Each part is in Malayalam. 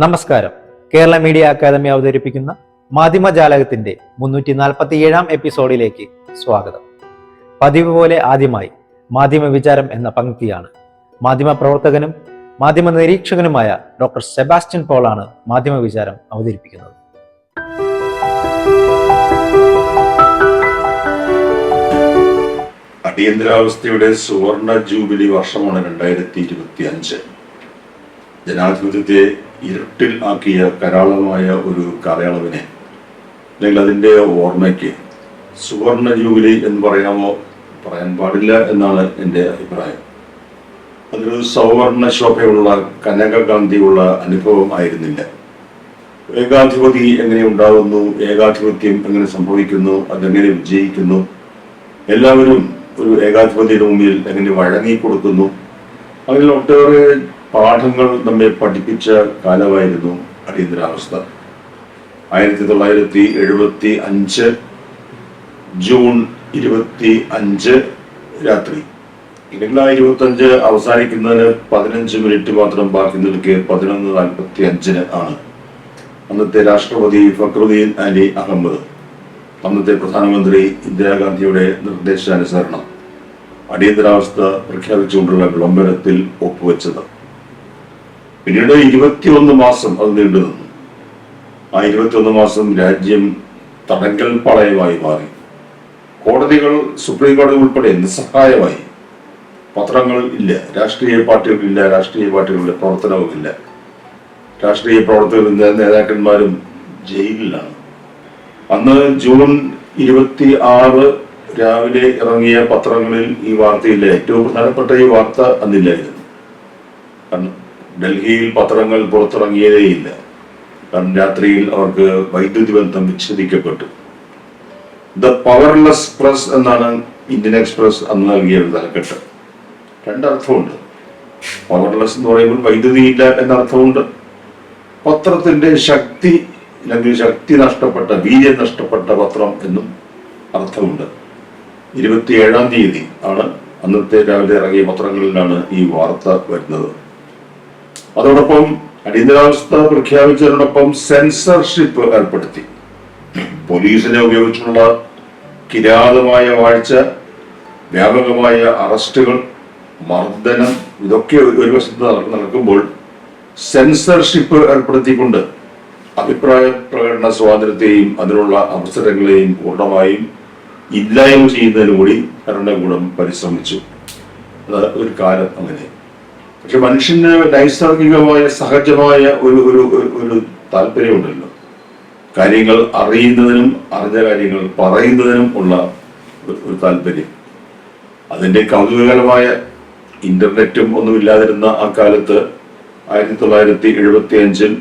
നമസ്കാരം. കേരള മീഡിയ അക്കാദമി അവതരിപ്പിക്കുന്ന മാധ്യമജാലകത്തിന്റെ മുന്നൂറ്റി നാൽപ്പത്തി ഏഴാം എപ്പിസോഡിലേക്ക് സ്വാഗതം. പതിവ് പോലെ ആദ്യമായി മാധ്യമ വിചാരം എന്ന പങ്ക്തിയാണ് മാധ്യമ പ്രവർത്തകനും മാധ്യമ നിരീക്ഷകനുമായ ഡോക്ടർ സെബാസ്റ്റ്യൻ പോളാണ് മാധ്യമ വിചാരം അവതരിപ്പിക്കുന്നത്. അടിയന്തരാവസ്ഥയുടെ സുവർണ ജൂബിലി വർഷമാണ് രണ്ടായിരത്തി ഇരുപത്തി അഞ്ച് ജനാധിപത്യത്തെ ഇരുട്ടിൽ ആക്കിയ കരാളമായ ഒരു കാലയളവിനെ അല്ലെങ്കിൽ അതിന്റെ ഓർമ്മയ്ക്ക് സുവർണ ജൂബിലി എന്ന് പറയാമോ? പറയാൻ പാടില്ല എന്നാണ് എന്റെ അഭിപ്രായം. അതൊരു സൗവർണ ശോഭയുള്ള കനകകാന്തിയുള്ള അനുഭവം ആയിരുന്നില്ല. ഏകാധിപതി എങ്ങനെ ഉണ്ടാകുന്നു ഏകാധിപത്യം എങ്ങനെ സംഭവിക്കുന്നു? അതെങ്ങനെ വിജയിക്കുന്നു? എല്ലാവരും ഒരു ഏകാധിപതിയുടെ മുമ്പിൽ എങ്ങനെ വഴങ്ങി കൊടുക്കുന്നു അങ്ങനെ ഒട്ടേറെ പാഠങ്ങൾ നമ്മെ പഠിപ്പിച്ച കാലമായിരുന്നു അടിയന്തരാവസ്ഥ. ആയിരത്തി തൊള്ളായിരത്തി എഴുപത്തി അഞ്ച് ജൂൺ ഇരുപത്തി അഞ്ച് രാത്രി. ഇല്ലെങ്കിൽ ആ ഇരുപത്തി അഞ്ച് അവസാനിക്കുന്നതിന് പതിനഞ്ച് മിനിറ്റ് മാത്രം ബാക്കി നിൽക്കെ പതിനൊന്ന് നാൽപ്പത്തി അഞ്ചിന് ആണ്. അന്നത്തെ രാഷ്ട്രപതി ഫക്രുദ്ദീൻ അലി അഹമ്മദ് അന്നത്തെ പ്രധാനമന്ത്രി ഇന്ദിരാഗാന്ധിയുടെ നിർദ്ദേശാനുസരണം അടിയന്തരാവസ്ഥ പ്രഖ്യാപിച്ചുകൊണ്ടുള്ള വിളംബരത്തിൽ ഒപ്പുവെച്ചത്. പിന്നീട് ഇരുപത്തിയൊന്ന് മാസം അത് നീണ്ടു നിന്നു. ആ ഇരുപത്തിയൊന്ന് മാസം രാജ്യം തടങ്കൽ പാളയമായി മാറി. കോടതികൾ സുപ്രീം കോടതി ഉൾപ്പെടെ നിസ്സഹായമായി. പത്രങ്ങൾ ഇല്ല രാഷ്ട്രീയ പാർട്ടികളില്ല രാഷ്ട്രീയ പാർട്ടികളുടെ പ്രവർത്തനവുമില്ല രാഷ്ട്രീയ പ്രവർത്തകരും നേതാക്കന്മാരും ജയിലിലാണ്. അന്ന് ജൂൺ ഇരുപത്തി ആറ് രാവിലെ ഇറങ്ങിയ പത്രങ്ങളിൽ ഈ വാർത്തയില്ല. ഏറ്റവും പ്രധാനപ്പെട്ട ഈ വാർത്ത അന്നില്ലായിരുന്നു. കാരണം ഡൽഹിയിൽ പത്രങ്ങൾ പുറത്തിറങ്ങിയതേയില്ല കാരണം രാത്രിയിൽ അവർക്ക് വൈദ്യുതി ബന്ധം വിച്ഛേദിക്കപ്പെട്ടു. ദ പവർലെസ് പ്രസ് എന്നാണ് ഇന്ത്യൻ എക്സ്പ്രസ് അന്ന് നൽകിയ ഒരു തലക്കെട്ട്. രണ്ടർത്ഥമുണ്ട്. പവർലെസ് എന്ന് പറയുമ്പോൾ വൈദ്യുതി ഇല്ല എന്നർത്ഥമുണ്ട് പത്രത്തിന്റെ ശക്തി അല്ലെങ്കിൽ ശക്തി നഷ്ടപ്പെട്ട വീര്യം നഷ്ടപ്പെട്ട പത്രം എന്നും അർത്ഥമുണ്ട്. ഇരുപത്തിയേഴാം തീയതി ആണ് അന്നത്തെ രാവിലെ ഇറങ്ങിയ പത്രങ്ങളിലാണ് ഈ വാർത്ത വരുന്നത്. അതോടൊപ്പം അടിയന്തരാവസ്ഥ പ്രഖ്യാപിച്ചതിനോടൊപ്പം സെൻസർഷിപ്പ് ഏർപ്പെടുത്തി. പോലീസിനെ ഉപയോഗിച്ചുള്ള കിരാതമായ വാഴ്ച വ്യാപകമായ അറസ്റ്റുകൾ മർദ്ദനം ഇതൊക്കെ ഒരു- വശത്ത് നട- നടക്കുമ്പോൾ സെൻസർഷിപ്പ് ഏർപ്പെടുത്തിക്കൊണ്ട് അഭിപ്രായ പ്രകടന സ്വാതന്ത്ര്യത്തെയും അതിനുള്ള അവസരങ്ങളെയും പൂർണമായും ഇല്ലായ്മ ചെയ്യുന്നതിന് കൂടി ഭരണകൂടം പരിശ്രമിച്ചു. ഒരു കാലം അങ്ങനെ. പക്ഷെ മനുഷ്യന് നൈസർഗികമായ സഹജമായ ഒരു ഒരു ഒരു- താല്പര്യമുണ്ടല്ലോ. കാര്യങ്ങൾ അറിയുന്നതിനും അറിഞ്ഞ കാര്യങ്ങൾ പറയുന്നതിനും ഉള്ള ഒരു- താല്പര്യം. അതിന്റെ കൗതുകകരമായ ഇന്റർനെറ്റും ഒന്നും ഇല്ലാതിരുന്ന ആ കാലത്ത് ആയിരത്തി തൊള്ളായിരത്തി എഴുപത്തി അഞ്ചിൽ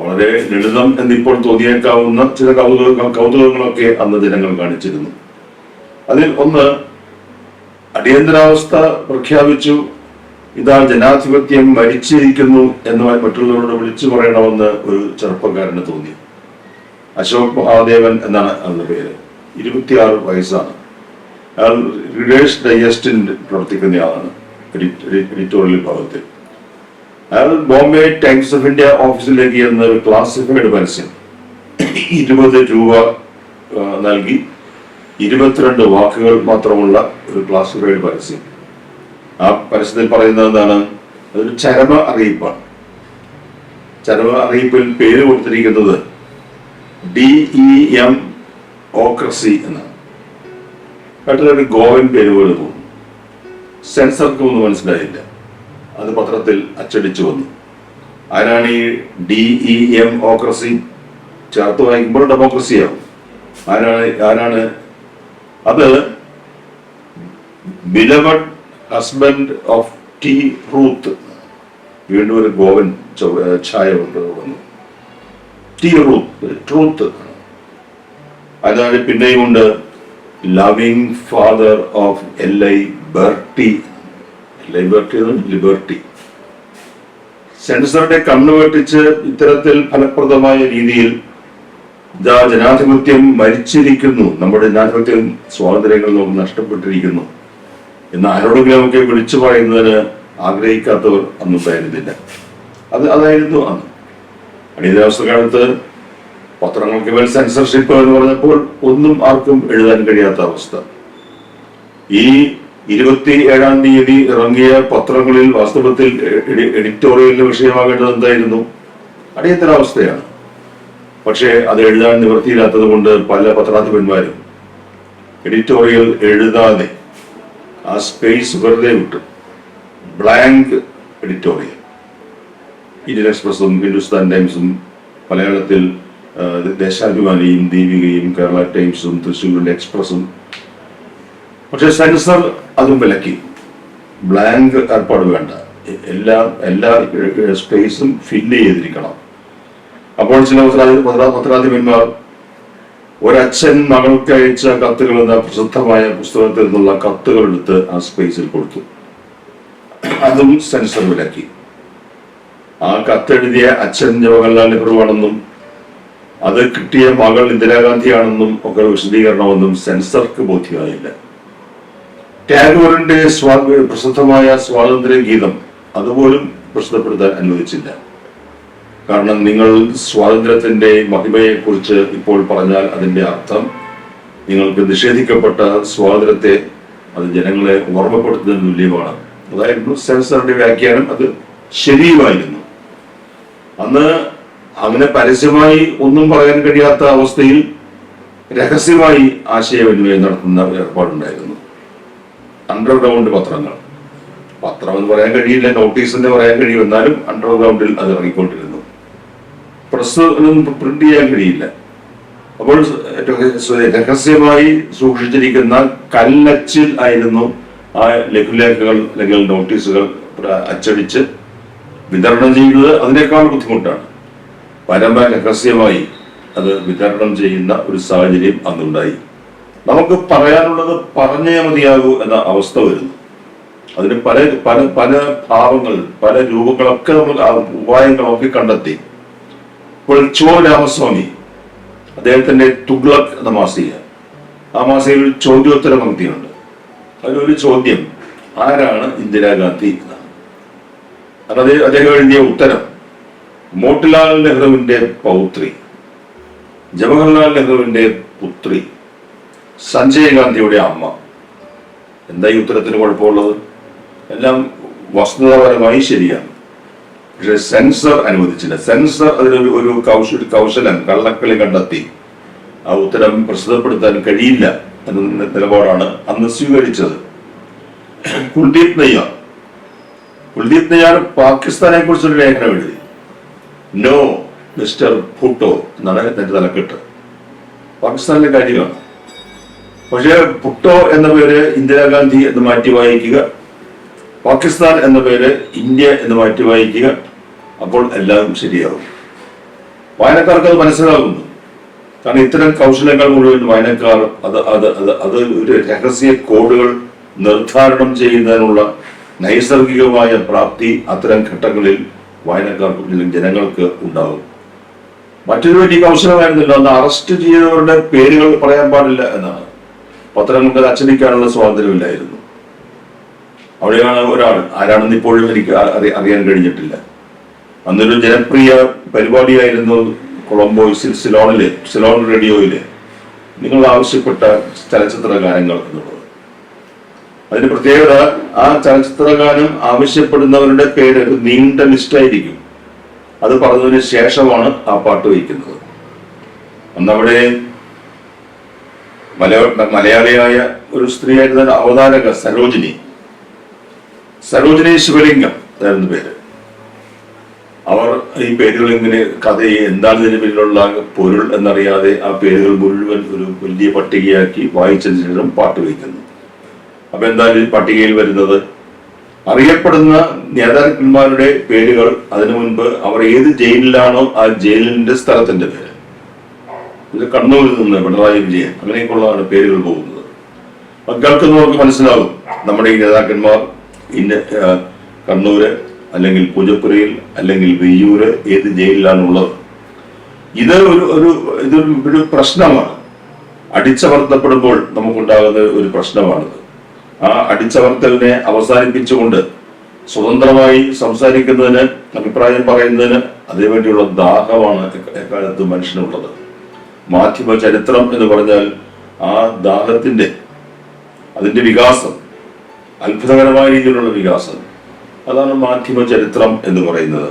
വളരെ ലളിതം എന്നിപ്പോൾ തോന്നിയേക്കാവുന്ന ചില കൗതുക കൗതുകങ്ങളൊക്കെ അന്ന് ജനങ്ങൾ കാണിച്ചിരുന്നു. അതിൽ ഒന്ന് അടിയന്തരാവസ്ഥ പ്രഖ്യാപിച്ചു. ഇതാ ജനാധിപത്യം മരിച്ചിരിക്കുന്നു എന്ന് മറ്റുള്ളവരോട് വിളിച്ചു പറയണമെന്ന് ഒരു ചെറുപ്പക്കാരന് തോന്നി. അശോക് മഹാദേവൻ എന്നാണ് അന്ന് പേര്. ഇരുപത്തിയാറ് വയസ്സാണ്. അയാൾ റിഡേഴ്സ് ഡൈജസ്റ്റിൽ പ്രവർത്തിക്കുന്നയാളാണ് എഡിറ്റോറിയൽ ഭാഗത്തിൽ അയാൾ ബോംബെ ടൈംസ് ഓഫ് ഇന്ത്യ ഓഫീസിലേക്ക് ചെന്ന് ഒരു ക്ലാസിഫൈഡ് പരസ്യം ഇരുപത് രൂപ നൽകി. ഇരുപത്തിരണ്ട് വാക്കുകൾ മാത്രമുള്ള ഒരു ക്ലാസിഫൈഡ് പരസ്യം. ആ പരസ്യത്തിൽ പറയുന്നത് എന്താണ്? അതൊരു ചരമ അറിയിപ്പാണ്. ചരമ അറിയിപ്പിൽ പേര് കൊടുത്തിരിക്കുന്നത് ഡി ഇ എം ഓക്രസി എന്നാണ്. കേട്ടതൊരു ഗോവൻ പേര് പോലെ തോന്നുന്നു. സെൻസർക്ക് ഒന്നും മനസ്സിലായില്ല. അത് പത്രത്തിൽ അച്ചടിച്ചു വന്നു. ആരാണ് ഈ ഡി ഇ എം ഓക്രസി ചേർത്ത് വായിക്കുമ്പോൾ ഡെമോക്രസിയാവും. ആരാണ് ആരാണ്? അത് beloved husband of T Ruth വീണ്ടും ഒരു ഗോവൻ ഛായ കൊണ്ട് വന്നു ടി റൂത്ത് ട്രൂത്ത് അതാണ് പിന്നെയും ഉണ്ട് loving father of liberty liberty liberty സെൻസറുടെ കണ്ണു വെട്ടിച്ച് ഇത്തരത്തിൽ ഫലപ്രദമായ രീതിയിൽ ജനാധിപത്യം മരിച്ചിരിക്കുന്നു. നമ്മുടെ ജനാധിപത്യം സ്വാതന്ത്ര്യങ്ങൾ നമുക്ക് നഷ്ടപ്പെട്ടിരിക്കുന്നു. എന്ന് ആരോടെങ്കിലും വിളിച്ചു പറയുന്നതിന് ആഗ്രഹിക്കാത്തവർ അന്നുണ്ടായിരുന്നില്ല അത് അതായിരുന്നു അന്ന്. അടിയന്തരാവസ്ഥ കാലത്ത് പത്രങ്ങൾക്ക് മേൽ സെൻസർഷിപ്പ് എന്ന് പറഞ്ഞപ്പോൾ ഒന്നും ആർക്കും എഴുതാൻ കഴിയാത്ത അവസ്ഥ. ഈ ഇരുപത്തി ഏഴാം തീയതി ഇറങ്ങിയ പത്രങ്ങളിൽ വാസ്തവത്തിൽ എഡിറ്റോറിയലിന്റെ എഡിറ്റോറിയലിന് വിഷയമാകേണ്ടത് എന്തായിരുന്നു? അടിയന്തരാവസ്ഥയാണ്. പക്ഷേ അത് എഴുതാൻ നിവൃത്തിയില്ലാത്തത് കൊണ്ട് പല പത്രാധിപന്മാരും എഡിറ്റോറിയൽ എഴുതാതെ ആ സ്പേസ് വെറുതെ വിട്ടു. ബ്ലാങ്ക് എഡിറ്റോറിയൽ ഇന്ത്യൻ എക്സ്പ്രസും ഹിന്ദുസ്ഥാൻ ടൈംസും മലയാളത്തിൽ ദേശാഭിമാനിയും ദീപികയും കേരള ടൈംസും തൃശ്ശൂരിന്റെ എക്സ്പ്രസും പക്ഷെ സെൻസർ അതും വിലക്കി. ബ്ലാങ്ക് ഏർപ്പാട് വേണ്ട. എല്ലാ എല്ലാ സ്പേസും ഫില്ല് ചെയ്തിരിക്കണം. അപ്പോൾ ചില പത്രാധി പത്രാ- പത്രാധിപന്മാർ ഒരച്ഛൻ മകൾക്ക് അയച്ച കത്തുകൾ എന്ന പ്രസിദ്ധമായ പുസ്തകത്തിൽ നിന്നുള്ള കത്തുകൾ എടുത്ത് ആ സ്പേസിൽ കൊടുത്തു. അതും സെൻസർ വിലക്കി. ആ കത്തെഴുതിയ അച്ഛൻ ജവഹർലാൽ നെഹ്റു ആണെന്നും അത് കിട്ടിയ മകൾ ഇന്ദിരാഗാന്ധിയാണെന്നും ഒക്കെ വിശദീകരണമെന്നും സെൻസർക്ക് ബോധ്യമായില്ല. ടാഗോറിന്റെ സ്വാ പ്രസിദ്ധമായ സ്വാതന്ത്ര്യ ഗീതം അതുപോലും പ്രസിദ്ധപ്പെടുത്താൻ അനുവദിച്ചില്ല. കാരണം നിങ്ങൾ സ്വാതന്ത്ര്യത്തിന്റെ മഹിമയെക്കുറിച്ച് ഇപ്പോൾ പറഞ്ഞാൽ അതിന്റെ അർത്ഥം നിങ്ങൾക്ക് നിഷേധിക്കപ്പെട്ട സ്വാതന്ത്ര്യത്തെ അത് ജനങ്ങളെ ഓർമ്മപ്പെടുത്തുന്ന തുല്യമാണ്. അതായിരുന്നു സെൻസറിന്റെ വ്യാഖ്യാനം. അത് ശരിയുമായിരുന്നു. അന്ന് അങ്ങനെ പരസ്യമായി ഒന്നും പറയാൻ കഴിയാത്ത അവസ്ഥയിൽ രഹസ്യമായി ആശയവിനിമയം നടത്തുന്ന ഏർപ്പാടുണ്ടായിരുന്നു. അണ്ടർഗ്രൗണ്ട് പത്രങ്ങൾ. പത്രം എന്ന് പറയാൻ കഴിയില്ല നോട്ടീസ് എന്ന് പറയാൻ കഴിയും. എന്നാലും അണ്ടർഗ്രൗണ്ടിൽ അത് ഇറങ്ങിക്കൊണ്ടിരുന്നു. പ്രസ് പ്രിന്റ് ചെയ്യാൻ കഴിയില്ല. അപ്പോൾ രഹ- രഹസ്യമായി സൂക്ഷിച്ചിരിക്കുന്ന കല്ലച്ചിൽ ആയിരുന്നു ആ ലഘുലേഖകൾ അല്ലെങ്കിൽ നോട്ടീസുകൾ അച്ചടിച്ച് വിതരണം ചെയ്യുന്നത്. അതിനേക്കാൾ ബുദ്ധിമുട്ടാണ്. പരമ രഹസ്യമായി അത് വിതരണം ചെയ്യുന്ന ഒരു സാഹചര്യം അന്നുണ്ടായി. നമുക്ക് പറയാനുള്ളത് പറഞ്ഞേ മതിയാകൂ എന്ന അവസ്ഥ വരുന്നു. അതിന് പല പല പല ഭാവങ്ങൾ പല രൂപങ്ങളൊക്കെ നമ്മൾ ഉപായങ്ങളൊക്കെ കണ്ടെത്തി. ഇപ്പോൾ ചോ രാമസ്വാമി അദ്ദേഹത്തിന്റെ തുഗ്ലക് എന്ന മാസിക. ആ മാസികയിൽ ഒരു ചോദ്യോത്തര പങ്ക്തിയുണ്ട്. അതിലൊരു ചോദ്യം ആരാണ് ഇന്ദിരാഗാന്ധി എന്നാണ്. അത് അദ്ദേഹം- എഴുതിയ ഉത്തരം മോട്ടിലാൽ നെഹ്റുവിന്റെ പൗത്രി ജവഹർലാൽ നെഹ്റുവിന്റെ പുത്രി സഞ്ജയ് ഗാന്ധിയുടെ അമ്മ. എന്താ ഈ ഉത്തരത്തിന് കുഴപ്പമുള്ളത്? എല്ലാം വസ്തുതാപരമായി ശരിയാണ്. പക്ഷെ സെൻസർ അനുവദിച്ചില്ല. സെൻസർ അതിന് ഒരു കൗശ കൗശലം കള്ളക്കളി കണ്ടെത്തി. ആ ഉത്തരം പ്രസിദ്ധപ്പെടുത്താൻ കഴിയില്ല എന്ന നിലപാടാണ് അന്ന് സ്വീകരിച്ചത്. കുൽദീപ് നയ്യാർ. കുൽദീപ് നയ്യാർ പാകിസ്ഥാനെ കുറിച്ചൊരു ലേഖനം എഴുതി. നോ മിസ്റ്റർ ഭൂട്ടോ എന്നാണ് എന്റെ തലക്കെട്ട്. പാകിസ്ഥാനിലെ കാര്യമാണ്. പക്ഷേ ഭുട്ടോ എന്ന പേര് ഇന്ദിരാഗാന്ധി എന്ന് മാറ്റി വായിക്കുക പാകിസ്ഥാൻ എന്ന പേര് ഇന്ത്യ എന്ന് മാറ്റി വായിക്കുക അപ്പോൾ എല്ലാം ശരിയാവും വായനക്കാർക്ക് അത് മനസ്സിലാകുന്നു. കാരണം ഇത്തരം കൗശലങ്ങൾ മുഴുവൻ വായനക്കാർ അത് അത് അത് അത് ഒരു രഹസ്യ കോഡുകൾ നിർദ്ധാരണം ചെയ്യുന്നതിനുള്ള നൈസർഗികമായ പ്രാപ്തി അത്തരം ഘട്ടങ്ങളിൽ വായനക്കാർക്ക് അല്ലെങ്കിൽ ജനങ്ങൾക്ക് ഉണ്ടാകും. മറ്റൊരു വലിയ കൗശലമായിരുന്നില്ല. അന്ന് അറസ്റ്റ് ചെയ്തവരുടെ പേരുകൾ പറയാൻ പാടില്ല എന്നാണ്. പത്രങ്ങൾക്ക് അത് അച്ചടിക്കാനുള്ള സ്വാതന്ത്ര്യമില്ലായിരുന്നു. അവിടെയാണ് ഒരാൾ. ആരാണെന്ന് ഇപ്പോഴും എനിക്ക് അറിയാൻ കഴിഞ്ഞിട്ടില്ല. അന്നൊരു ജനപ്രിയ പരിപാടിയായിരുന്നു കൊളംബോയിൽ സിലോണിൽ സിലോൺ റേഡിയോയിലെ. നിങ്ങൾ ആവശ്യപ്പെട്ട ചലച്ചിത്ര ഗാനങ്ങൾ എന്നുള്ളത്. അതിന് പ്രത്യേകത ആ ചലച്ചിത്ര ഗാനം ആവശ്യപ്പെടുന്നവരുടെ പേര് ഒരു നീണ്ട ലിസ്റ്റായിരിക്കും. അത് പറഞ്ഞതിന് ശേഷമാണ് ആ പാട്ട് വയ്ക്കുന്നത്. അന്നവിടെ മലയാള മലയാളിയായ ഒരു സ്ത്രീയായിരുന്ന അവതാരക സരോജിനി. സരോജിനി ശിവലിംഗം അതായിരുന്നു പേര്. അവർ ഈ പേരുകൾ ഇങ്ങനെ കഥ എന്താണ് ഇതിന് പിന്നിലുള്ള പൊരുൾ എന്നറിയാതെ ആ പേരുകൾ മുഴുവൻ ഒരു വലിയ പട്ടികയാക്കി വായിച്ചതിന് ശേഷം പാട്ട് വയ്ക്കുന്നു അപ്പൊ എന്താണ് ഈ പട്ടികയിൽ വരുന്നത് അറിയപ്പെടുന്ന നേതാക്കന്മാരുടെ പേരുകൾ അതിനു മുൻപ് അവർ ഏത് ജയിലിലാണോ ആ ജയിലിന്റെ സ്ഥലത്തിന്റെ പേര്. ഇത് കണ്ണൂരിൽ നിന്ന് പിണറായി വിജയൻ അങ്ങനെയൊക്കെയുള്ളതാണ് പേരുകൾ പോകുന്നത്. കേൾക്കുന്നവർക്ക് മനസ്സിലാകും നമ്മുടെ ഈ നേതാക്കന്മാർ ഇന്ന കണ്ണൂര് അല്ലെങ്കിൽ പൂജപ്പുരയിൽ അല്ലെങ്കിൽ വെയ്യൂര് ഏത് ജയിലിലാണുള്ളത്. ഇത് ഒരു ഒരു ഇതൊരു ഒരു പ്രശ്നമാണ്. അടിച്ചമർത്തപ്പെടുമ്പോൾ നമുക്കുണ്ടാകുന്ന ഒരു പ്രശ്നമാണിത്. ആ അടിച്ചമർത്തലിനെ അവസാനിപ്പിച്ചുകൊണ്ട് സ്വതന്ത്രമായി സംസാരിക്കുന്നതിന് അഭിപ്രായം പറയുന്നതിന് അതിനുവേണ്ടിയുള്ള ദാഹമാണ് എക്ക- എക്കാലത്ത് മനുഷ്യനുള്ളത്. മാധ്യമ ചരിത്രം എന്ന് പറഞ്ഞാൽ ആ ദാഹത്തിന്റെ അതിന്റെ വികാസം അത്ഭുതകരമായ രീതിയിലുള്ള വികാസം അതാണ് മാധ്യമ ചരിത്രം എന്ന് പറയുന്നത്.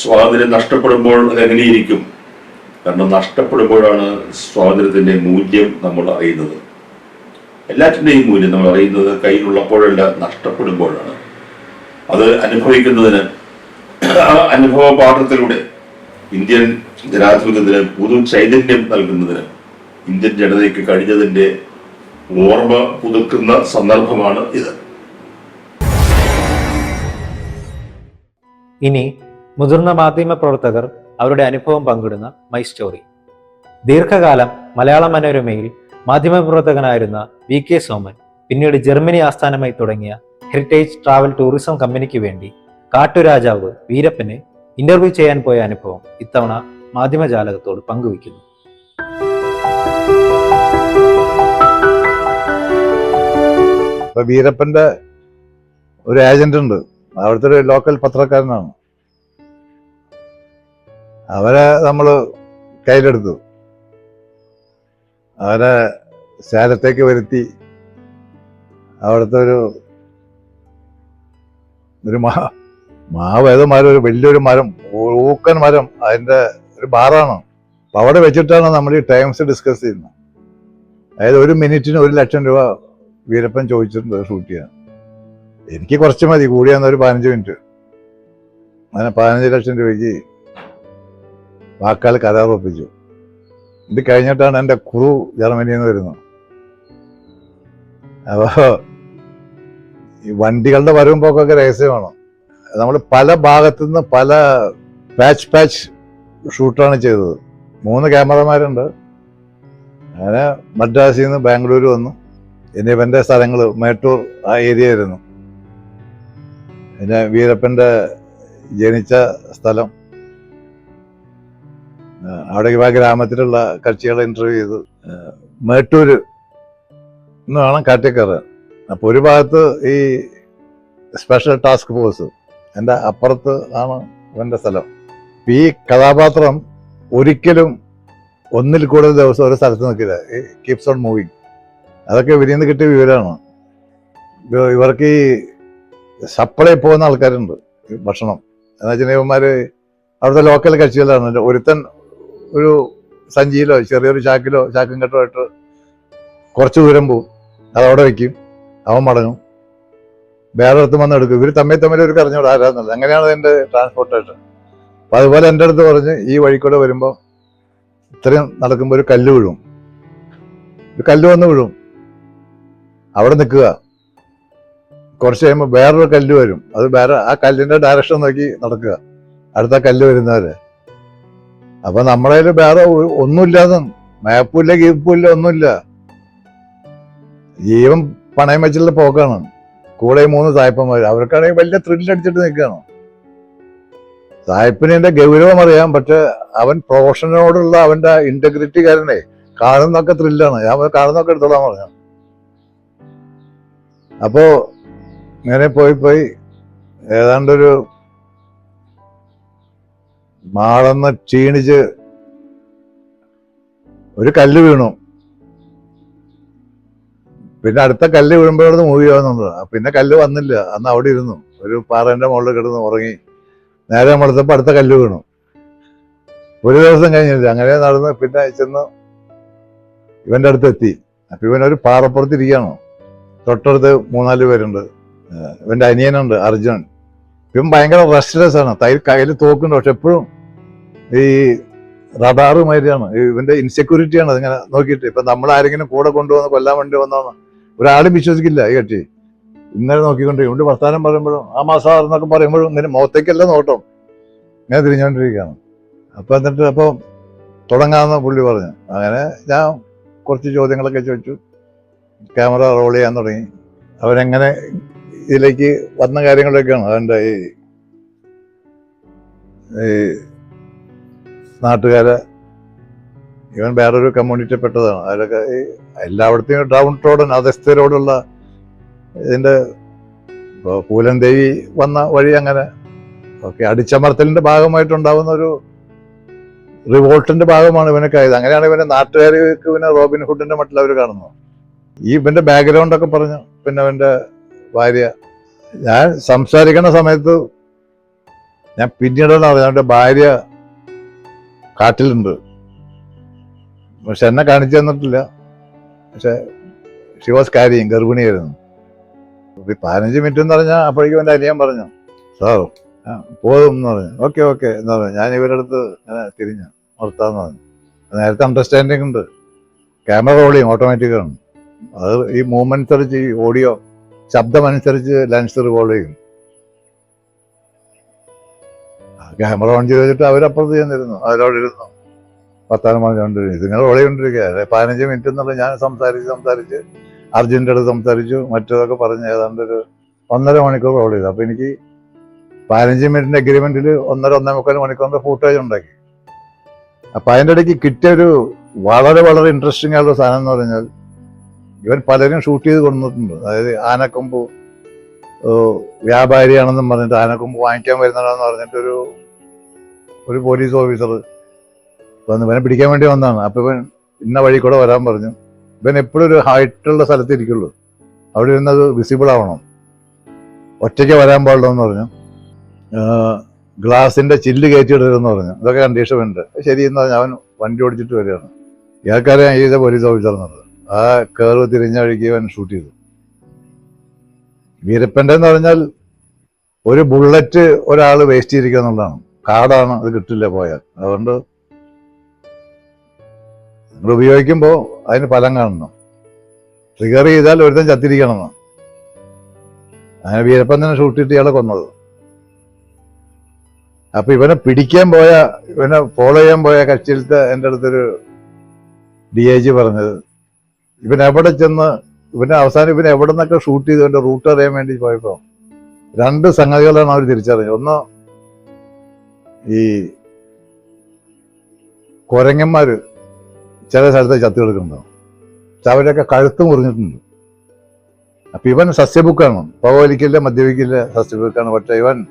സ്വാതന്ത്ര്യം നഷ്ടപ്പെടുമ്പോൾ അത് എങ്ങനെയിരിക്കും? കാരണം നഷ്ടപ്പെടുമ്പോഴാണ് സ്വാതന്ത്ര്യത്തിന്റെ മൂല്യം നമ്മൾ അറിയുന്നത്. എല്ലാറ്റിന്റെയും മൂല്യം നമ്മൾ അറിയുന്നത് കയ്യിലുള്ളപ്പോഴല്ല നഷ്ടപ്പെടുമ്പോഴാണ്. അത് അനുഭവിക്കുന്നതിന് ആ അനുഭവ പാഠത്തിലൂടെ ഇന്ത്യൻ ജനാധിപത്യത്തിന് പുതു ചൈതന്യം നൽകുന്നതിന് ഇന്ത്യൻ ജനതയ്ക്ക് കഴിഞ്ഞതിന്റെ ഓർമ്മ പുതുക്കുന്ന സന്ദർഭമാണ് ഇത്. ഇനി മുതിർന്ന മാധ്യമ പ്രവർത്തകർ അവരുടെ അനുഭവം പങ്കിടുന്ന മൈ സ്റ്റോറി ദീർഘകാലം മലയാള മനോരമയിൽ മാധ്യമപ്രവർത്തകനായിരുന്ന വി കെ സോമൻ പിന്നീട് ജർമ്മനി ആസ്ഥാനമായി തുടങ്ങിയ ഹെറിറ്റേജ് ട്രാവൽ ടൂറിസം കമ്പനിക്ക് വേണ്ടി കാട്ടുരാജാവ് വീരപ്പന് ഇന്റർവ്യൂ ചെയ്യാൻ പോയ അനുഭവം ഇത്തവണ മാധ്യമജാലകത്തോട് പങ്കുവയ്ക്കുന്നു. വീരപ്പന്റെ ഒരു ഏജന്റ് ഉണ്ട്. അവിടുത്തെ ഒരു ലോക്കൽ പത്രക്കാരനാണ്. അവരെ നമ്മൾ കയ്യിലെടുത്തു. അവരെ സേലത്തേക്ക് വരുത്തി. അവിടുത്തെ ഒരു ഒരു മാ മാവ് ഒരു വലിയൊരു മരം ഊക്കൻ മരം അതിന്റെ ഒരു ബാറാണ്. അപ്പം അവിടെ വെച്ചിട്ടാണ് നമ്മൾ ഈ ടൈംസ് ഡിസ്കസ് ചെയ്യുന്നത്. അതായത് ഒരു മിനിറ്റിന് ഒരു ലക്ഷം രൂപ വീരപ്പൻ ചോദിച്ചിട്ടുണ്ട് ഷൂട്ട് ചെയ്യാൻ. എനിക്ക് കുറച്ച് മതി കൂടിയാന്ന് ഒരു പതിനഞ്ച് മിനിറ്റ്. അങ്ങനെ പതിനഞ്ച് ലക്ഷം രൂപയ്ക്ക് വാക്കാൽ കരാർ ഒപ്പിച്ചു ഇത് കഴിഞ്ഞിട്ടാണ് എന്റെ കുറു ജർമ്മനിയിൽ നിന്ന് വരുന്നത്. അപ്പോൾ ഈ വണ്ടികളുടെ വരവും പോക്കൊക്കെ രഹസ്യമാണ്. നമ്മൾ പല ഭാഗത്തു നിന്ന് പല പാച്ച് പാച്ച് ഷൂട്ടാണ് ചെയ്തത്. മൂന്ന് ക്യാമറമാരുണ്ട്. അങ്ങനെ മദ്രാസിൽ നിന്ന് ബാംഗ്ലൂർ വന്നു. എന്നിവന്റെ സ്ഥലങ്ങൾ മേട്ടൂർ ആ ഏരിയ ആയിരുന്നു. പിന്നെ വീരപ്പന്റെ ജനിച്ച സ്ഥലം. അവിടെ ആ ഗ്രാമത്തിലുള്ള കക്ഷികളെ ഇന്റർവ്യൂ ചെയ്തു. മേട്ടൂര് എന്ന് വേണം കാറ്റേക്കറ് അപ്പോൾ ഒരു ഭാഗത്ത് ഈ സ്പെഷ്യൽ ടാസ്ക് ഫോഴ്സ് എന്റെ അപ്പുറത്ത് ആണ് ഇവന്റെ സ്ഥലം. ഈ കഥാപാത്രം ഒരിക്കലും ഒന്നിൽ കൂടുതൽ ദിവസം ഒരു സ്ഥലത്ത് നിൽക്കില്ല. ഈ കീപ്സ് ഓൺ മൂവിങ് അതൊക്കെ ഇവരിൽ നിന്ന് കിട്ടിയ വിവരമാണ്. ഇവർക്ക് ഈ സപ്ലൈ പോകുന്ന ആൾക്കാരുണ്ട് ഭക്ഷണം. എന്ന് വെച്ചിട്ടുണ്ടെങ്കിൽ അവിടുത്തെ ലോക്കൽ കക്ഷികളാണ്. ഒരുത്തൻ ഒരു സഞ്ചിയിലോ ചെറിയൊരു ചാക്കിലോ ചാക്കും കെട്ടോ ആയിട്ട് കുറച്ച് ദൂരം പോവും അതവിടെ വെക്കും. അവൻ മടങ്ങും. വേറെ അടുത്ത് വന്ന് എടുക്കും. ഇവർ തമ്മിൽ തമ്മിൽ ഒരു കറിഞ്ഞോട് ആരാന്നുള്ളത് അങ്ങനെയാണ് എന്റെ ട്രാൻസ്പോർട്ടേഷൻ അപ്പം അതുപോലെ എന്റെ അടുത്ത് പറഞ്ഞ് ഈ വഴിക്കൂടെ വരുമ്പോൾ ഇത്രയും നടക്കുമ്പോൾ ഒരു കല്ല് വീഴും. ഒരു കല്ല് വന്ന് വീഴും. അവിടെ നിൽക്കുക. കുറച്ച് കഴിയുമ്പോൾ വേറൊരു കല്ല് വരും. അത് വേറെ ആ കല്ലിന്റെ ഡയറക്ഷൻ നോക്കി നടക്കുക. അടുത്ത കല്ല് വരുന്നവര്. അപ്പൊ നമ്മളെ വേറെ ഒന്നുമില്ലാതെ മാപ്പും ഇല്ല ഗീപ്പും ഇല്ല ഒന്നുമില്ല. ജീവൻ പണയം വെച്ചുള്ള പോക്കാണ്. കൂടെ മൂന്ന് സായിപ്പന്മാർ അവർക്കാണെങ്കിൽ വലിയ ത്രില്ലടിച്ചിട്ട് നിൽക്കുകയാണ്. സായിപ്പിന് ഗൗരവം അറിയാം. പക്ഷെ അവൻ പ്രൊഫഷനോടുള്ള അവന്റെ ഇന്റഗ്രിറ്റി കാരണേ കാണുന്നൊക്കെ ത്രില്ലാണ് ഞാൻ കാണുന്നൊക്കെ എടുത്തോളാൻ പറഞ്ഞു. അപ്പോ ഇങ്ങനെ പോയി പോയി ഏതാണ്ടൊരു മാളന്ന് ക്ഷീണിച്ച് ഒരു കല്ല് വീണു. പിന്നെ അടുത്ത കല്ല് വീഴുമ്പോഴാണ് മൂവി ആവുന്നുണ്ട് പിന്നെ കല്ല് വന്നില്ല. അന്ന് അവിടെ ഇരുന്നു. ഒരു പാറന്റെ മുകളിൽ കിടന്ന് ഉറങ്ങി. നേരെ നമ്മളെത്തപ്പോ അടുത്ത കല്ല് വീണു. ഒരു ദിവസം കഴിഞ്ഞില്ല. അങ്ങനെ നടന്ന് പിന്നെ ചെന്ന് ഇവന്റെ അടുത്ത് എത്തി അപ്പൊ ഇവൻ ഒരു പാറപ്പുറത്തിരിക്കുകയാണ് തൊട്ടടുത്ത് മൂന്നാൽ പേരുണ്ട്. ഇവന്റെ അനിയനുണ്ട് അർജുൻ. ഇവൻ ഭയങ്കര റെസ്റ്റ്ലെസ് ആണ്. തൈ കയ്യിൽ തോക്കുണ്ട്. പക്ഷെ എപ്പോഴും ഈ റഡാറ് മാതിരിയാണ്. ഇവന്റെ ഇൻസെക്യൂരിറ്റിയാണ് അതിങ്ങനെ നോക്കിയിട്ട് ഇപ്പൊ നമ്മൾ ആരെങ്കിലും കൂടെ കൊണ്ടുവന്ന് കൊല്ലാൻ വേണ്ടി വന്നാണ് ഒരാളും വിശ്വസിക്കില്ല ഈ കക്ഷി. ഇന്നലെ നോക്കിക്കൊണ്ട് ഇവിടെ വർത്താനം പറയുമ്പോഴും ആ മാസം എന്നൊക്കെ പറയുമ്പോഴും ഇങ്ങനെ മുഖത്തേക്കല്ല നോട്ടം. ഇങ്ങനെ തിരിഞ്ഞുകൊണ്ടിരിക്കുകയാണ് അപ്പൊ എന്നിട്ട് അപ്പോൾ തുടങ്ങാമെന്ന് പുള്ളി പറഞ്ഞു. അങ്ങനെ ഞാൻ കുറച്ച് ചോദ്യങ്ങളൊക്കെ ചോദിച്ചു. ക്യാമറ റോൾ ചെയ്യാൻ തുടങ്ങി. അവരെങ്ങനെ ഇതിലേക്ക് വന്ന കാര്യങ്ങളൊക്കെയാണ്. അവന്റെ ഈ ഈ നാട്ടുകാരെ ഇവൻ വേറൊരു കമ്മ്യൂണിറ്റി പെട്ടതാണ്. അതിലൊക്കെ ഈ എല്ലായിടത്തെയും ഡൗൺ ടോഡൻ അധസ്ഥരോടുള്ള ഇതിന്റെ ഇപ്പോൾ ദേവി വന്ന വഴി അങ്ങനെ ഓക്കെ അടിച്ചമർത്തലിന്റെ ഭാഗമായിട്ടുണ്ടാവുന്ന ഒരു റിവോൾട്ടിന്റെ ഭാഗമാണ് ഇവനൊക്കെ ആയത്. അങ്ങനെയാണ് ഇവന്റെ നാട്ടുകാർക്ക് ഇവനെ റോബിൻ ഹുഡിന്റെ മട്ടിൽ അവർ കാണുന്നത്. ഈ ഇവന്റെ ബാക്ക്ഗ്രൗണ്ട് ഒക്കെ പറഞ്ഞു പിന്നെ അവന്റെ ഭാര്യ. ഞാൻ സംസാരിക്കുന്ന സമയത്ത് ഞാൻ പിന്നീടാണ് അറിയാം. എന്റെ ഭാര്യ കാട്ടിലുണ്ട്. പക്ഷെ എന്നെ കാണിച്ചു തന്നിട്ടില്ല. പക്ഷെ ഷി വാസ് കാരിയും ഗർഭിണിയായിരുന്നു. പതിനഞ്ച് മിനിറ്റ് എന്ന് പറഞ്ഞാൽ അപ്പോഴേക്കും എന്റെ അനിയൻ പറഞ്ഞു സാർ പോകും എന്ന് പറഞ്ഞു. ഓക്കെ ഓക്കെ എന്ന് പറഞ്ഞു. ഞാൻ ഇവരുടെ അടുത്ത് തിരിഞ്ഞു നിർത്താന്ന് പറഞ്ഞു. നേരത്തെ അണ്ടർസ്റ്റാൻഡിങ് ഉണ്ട്. ക്യാമറ റോൾ ഓട്ടോമാറ്റിക്കാണ് ഓട്ടോമാറ്റിക് അത് ഈ മൂവ്മെന്റ് അടിച്ച് ഈ ഓഡിയോ ശബ്ദം അനുസരിച്ച് ലെൻസ് റിവോൾവ് ചെയ്യും ക്യാമറ ഓൺ ചെയ്ത് വെച്ചിട്ട് അവരപ്പുറത്ത് ചെന്നിരുന്നു. അവരവിടെ ഇരുന്നു. പത്താനം പറഞ്ഞുകൊണ്ടിരുന്നു ഇതിങ്ങനെ റോൾ ചെയ്തുകൊണ്ടിരിക്കുക പതിനഞ്ച് മിനിറ്റ് എന്നുള്ള ഞാൻ സംസാരിച്ച് സംസാരിച്ച് അർജുന്റെ അടുത്ത് സംസാരിച്ചു. മറ്റേതൊക്കെ പറഞ്ഞ് ഏതാണ്ട് ഒരു ഒന്നര മണിക്കൂർ റോൾ ചെയ്തു അപ്പോൾ എനിക്ക് പതിനഞ്ച് മിനിറ്റിന്റെ അഗ്രിമെന്റിൽ ഒന്നര ഒന്നേ മുക്കാൽ മണിക്കൂറിന്റെ ഫുട്ടേജ് ഉണ്ടാക്കി. അപ്പം അതിന്റെ ഇടയ്ക്ക് കിട്ടിയ ഒരു വളരെ വളരെ ഇൻട്രസ്റ്റിംഗ് ആയിട്ടുള്ള സാധനം എന്ന് പറഞ്ഞാൽ ഇവൻ പലരും ഷൂട്ട് ചെയ്ത് കൊണ്ടുവന്നിട്ടുണ്ട്. അതായത് ആനക്കൊമ്പ് വ്യാപാരിയാണെന്നും പറഞ്ഞിട്ട് ആനക്കൊമ്പ് വാങ്ങിക്കാൻ വരുന്നതാണെന്ന് പറഞ്ഞിട്ട് ഒരു പോലീസ് ഓഫീസർ വന്ന് ഇവനെ പിടിക്കാൻ വേണ്ടി വന്നതാണ്. അപ്പം ഇവൻ ഇന്ന വഴി കൂടെ വരാൻ പറഞ്ഞു. ഇവൻ എപ്പോഴും ഒരു ഹൈറ്റുള്ള സ്ഥലത്ത് ഇരിക്കുള്ളൂ. അവിടെ ഇരുന്നത് വിസിബിൾ ആവണം. ഒറ്റയ്ക്ക് വരാൻ പാടുള്ളൂ പറഞ്ഞു. ഗ്ലാസിന്റെ ചില്ല് കയറ്റിയിടരുതെന്ന് പറഞ്ഞു. ഇതൊക്കെ കണ്ടീഷൻ ഉണ്ട് ശരി എന്ന് പറഞ്ഞാൽ അവൻ വണ്ടി ഓടിച്ചിട്ട് വരികയാണ്. ഇയാൾക്കാരെ ഈ പോലീസ് ഓഫീസർ എന്നുള്ളത് ആ കേറ് തിരിഞ്ഞ അവൻ ഷൂട്ട് ചെയ്തു. വീരപ്പന്റെ എന്ന് പറഞ്ഞാൽ ഒരു ബുള്ളറ്റ് ഒരാൾ വേസ്റ്റ് ചെയ്തിരിക്കുക എന്നുള്ളതാണ്. കാടാണ് അത് കിട്ടില്ല പോയാൽ. അതുകൊണ്ട് നിങ്ങൾ ഉപയോഗിക്കുമ്പോൾ അതിന് ഫലം കാണണം. ട്രിഗർ ചെയ്താൽ ഒരുത്തൻ ചത്തിരിക്കണമെന്ന്. അങ്ങനെ വീരപ്പൻ തന്നെ ഷൂട്ട് ചെയ്തിട്ട് ഇയാളെ കൊന്നത്. അപ്പൊ ഇവനെ പിടിക്കാൻ പോയ ഇവനെ ഫോളോ ചെയ്യാൻ പോയ കക്ഷിയിലത്തെ എന്റെ അടുത്തൊരു ഡി ഐ ജി പറഞ്ഞത് ഇവൻ എവിടെ ചെന്ന് ഇവനെ അവസാനം ഇവൻ എവിടെ നിന്നൊക്കെ ഷൂട്ട് ചെയ്ത് ഇവന്റെ റൂട്ട് അറിയാൻ വേണ്ടി പോയപ്പോ രണ്ട് സംഗതികളാണ് അവർ തിരിച്ചറിഞ്ഞത്. ഒന്ന് ഈ കുരങ്ങന്മാര് ചില സ്ഥലത്ത് ചത്തു കിടക്കുന്നുണ്ടാവും അവരൊക്കെ കഴുത്ത് മുറിഞ്ഞിട്ടുണ്ട്. അപ്പൊ ഇവൻ സസ്യബുക്കാണ്. പുകവലിക്കില്ല മദ്യപിക്കില്ല സസ്യബുക്കാണ്. പക്ഷേ ഇവൻ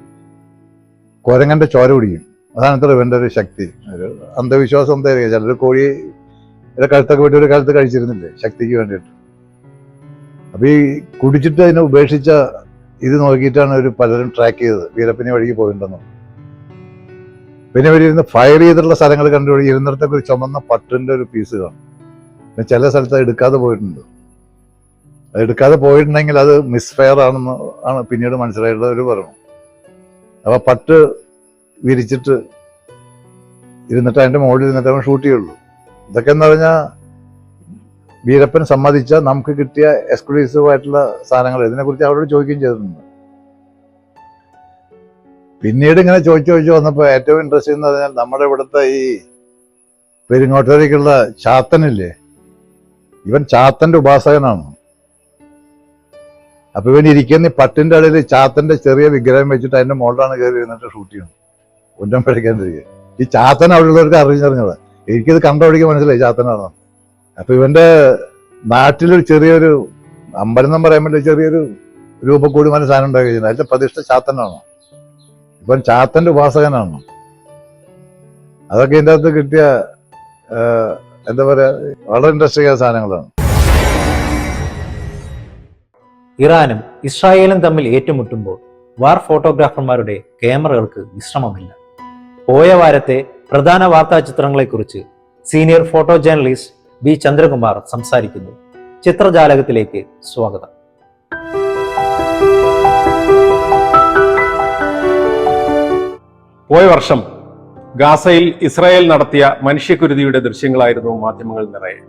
കുരങ്ങന്റെ ചോര കുടിക്കും. അതാണ് ഇത്ര ഇവന്റെ ഒരു ശക്തി. ഒരു അന്ധവിശ്വാസം എന്തായിരിക്കും? ചിലർ കോഴി ഒരു കഴുത്തൊക്കെ വേണ്ടി ഒരു കാലത്ത് കഴിച്ചിരുന്നില്ലേ? ശക്തിക്ക് വേണ്ടിയിട്ട്. അപ്പൊ ഈ കുടിച്ചിട്ട് അതിനെ ഉപേക്ഷിച്ച ഇത് നോക്കിയിട്ടാണ് ഒരു പലരും ട്രാക്ക് ചെയ്തത്. വീരപ്പനെ വഴിക്ക് പോയിട്ടുണ്ടെന്ന്. പിന്നെ ഇവരിരുന്ന് ഫയർ ചെയ്തിട്ടുള്ള സ്ഥലങ്ങൾ കണ്ടുപിടി ഇരുന്നിടത്തൊക്കെ ഒരു ചുമന്ന പട്ടിന്റെ ഒരു പീസ് കാണും. പിന്നെ ചില സ്ഥലത്ത് എടുക്കാതെ പോയിട്ടുണ്ട്. അത് എടുക്കാതെ പോയിട്ടുണ്ടെങ്കിൽ അത് മിസ്ഫയർ ആണെന്ന് ആണ് പിന്നീട് മനസ്സിലായിട്ടുള്ള ഒരു പറഞ്ഞു. അപ്പൊ പട്ട് വിരിച്ചിട്ട് ഇരുന്നിട്ട് അതിന്റെ മുകളിൽ ഇരുന്നിട്ട് ഷൂട്ട് ചെയ്യുള്ളൂ. ഇതൊക്കെ എന്ന് പറഞ്ഞാൽ വീരപ്പൻ സമ്മതിച്ച നമുക്ക് കിട്ടിയ എക്സ്ക്ലൂസീവ് ആയിട്ടുള്ള സാധനങ്ങൾ ഇതിനെക്കുറിച്ച് അവരോട് ചോദിക്കുകയും ചെയ്തിട്ടുണ്ട്. പിന്നീട് ഇങ്ങനെ ചോദിച്ചു ചോദിച്ചു വന്നപ്പോൾ ഏറ്റവും ഇൻട്രസ്റ്റിംഗ് എന്ന് പറഞ്ഞാൽ നമ്മുടെ ഇവിടുത്തെ ഈ പെരിങ്ങോട്ടേക്കുള്ള ചാത്തനില്ലേ? ഇവൻ ചാത്തന്റെ ഉപാസകനാണ്. അപ്പൊ ഇവൻ ഇരിക്കുന്ന പട്ടിന്റെ ഇടയിൽ ചാത്തന്റെ ചെറിയ വിഗ്രഹം വെച്ചിട്ട് അതിന്റെ മുകളിലാണ് കയറി ഇരുന്നിട്ട് ഷൂട്ട് ചെയ്യുന്നത്. ഉന്നം പിഴയ്ക്കാണ്ടിരിക്കുക ഈ ചാത്തൻ അവിടെയുള്ളവർക്ക് അറിഞ്ഞറിഞ്ഞത് എനിക്കിത് കണ്ടോടിക്കാൻ മനസ്സിലായി ചാത്തനാണ് അപ്പൊ ഇവന്റെ നാട്ടിലൊരു ചെറിയൊരു അമ്പലം പറയാൻ പറ്റില്ല ചെറിയൊരു രൂപക്കൂടി മനസ്സ് സാധനം ഉണ്ടാക്കി കഴിഞ്ഞാൽ അതിന്റെ പ്രതിഷ്ഠ ചാത്തനാണ്. ഇവൻ ചാത്തന്റെ ഉപാസകനാണ്. അതൊക്കെ ഇതിന്റെ അകത്ത് കിട്ടിയ എന്താ പറയാ വളരെ ഇൻട്രസ്റ്റിംഗ് ആയ സാധനങ്ങളാണ്. ഇറാനും ഇസ്രായേലും തമ്മിൽ ഏറ്റുമുട്ടുമ്പോൾ വാർ ഫോട്ടോഗ്രാഫർമാരുടെ ക്യാമറകൾക്ക് വിശ്രമമില്ല. പോയ വാരത്തെ പ്രധാന വാർത്താ ചിത്രങ്ങളെക്കുറിച്ച് senior photo journalist B Chandrakumar സംസാരിക്കുന്നു. ചിത്രജാലകത്തിലേക്ക് സ്വാഗതം. പോയ വർഷം ഗാസയിൽ ഇസ്രായേൽ നടത്തിയ മനുഷ്യക്കുരുതിയുടെ ദൃശ്യങ്ങളായിരുന്നു മാധ്യമങ്ങൾ നിറയെ.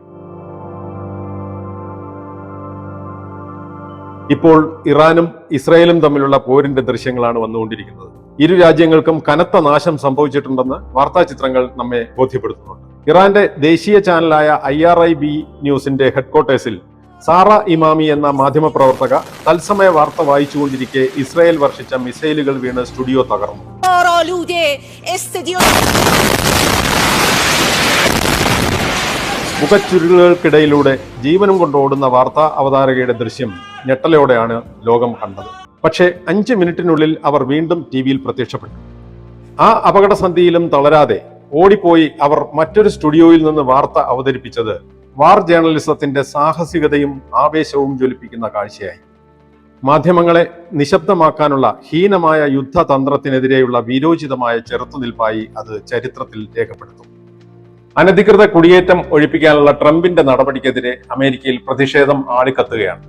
ഇപ്പോൾ ഇറാനും ഇസ്രായേലും തമ്മിലുള്ള പോരിന്റെ ദൃശ്യങ്ങളാണ് വന്നുകൊണ്ടിരിക്കുന്നത്. ഇരു രാജ്യങ്ങൾക്കും കനത്ത നാശം സംഭവിച്ചിട്ടുണ്ടെന്ന് വാർത്താ ചിത്രങ്ങൾ നമ്മെ ബോധ്യപ്പെടുത്തുന്നുണ്ട്. ഇറാന്റെ ദേശീയ ചാനലായ ഐ ആർ ഐ ബി ന്യൂസിന്റെ ഹെഡ്ക്വാർട്ടേഴ്സിൽ സാറ ഇമാമി എന്ന മാധ്യമപ്രവർത്തക തത്സമയ വാർത്ത വായിച്ചുകൊണ്ടിരിക്കെ ഇസ്രായേൽ വർഷിച്ച മിസൈലുകൾ വീണ് സ്റ്റുഡിയോ തകർന്നു. മുഖച്ചുരുളുകൾക്കിടയിലൂടെ ജീവനും കൊണ്ടോടുന്ന വാർത്താ അവതാരകയുടെ ദൃശ്യം ഞെട്ടലോടെയാണ് ലോകം കണ്ടത്. പക്ഷേ അഞ്ച് മിനിറ്റിനുള്ളിൽ അവർ വീണ്ടും ടി വിയിൽ പ്രത്യക്ഷപ്പെട്ടു. ആ അപകടസന്ധിയിലും തളരാതെ ഓടിപ്പോയി അവർ മറ്റൊരു സ്റ്റുഡിയോയിൽ നിന്ന് വാർത്ത അവതരിപ്പിച്ചത് വാർ ജേർണലിസത്തിന്റെ സാഹസികതയും ആവേശവും ജ്വലിപ്പിക്കുന്ന കാഴ്ചയായി. മാധ്യമങ്ങളെ നിശബ്ദമാക്കാനുള്ള ഹീനമായ യുദ്ധതന്ത്രത്തിനെതിരെയുള്ള വീരോചിതമായ ചെറുത്തുനിൽപ്പായി അത് ചരിത്രത്തിൽ രേഖപ്പെടുത്തും. അനധികൃത കുടിയേറ്റം ഒഴിപ്പിക്കാനുള്ള ട്രംപിന്റെ നടപടിക്കെതിരെ അമേരിക്കയിൽ പ്രതിഷേധം ആളിക്കത്തുകയാണ്.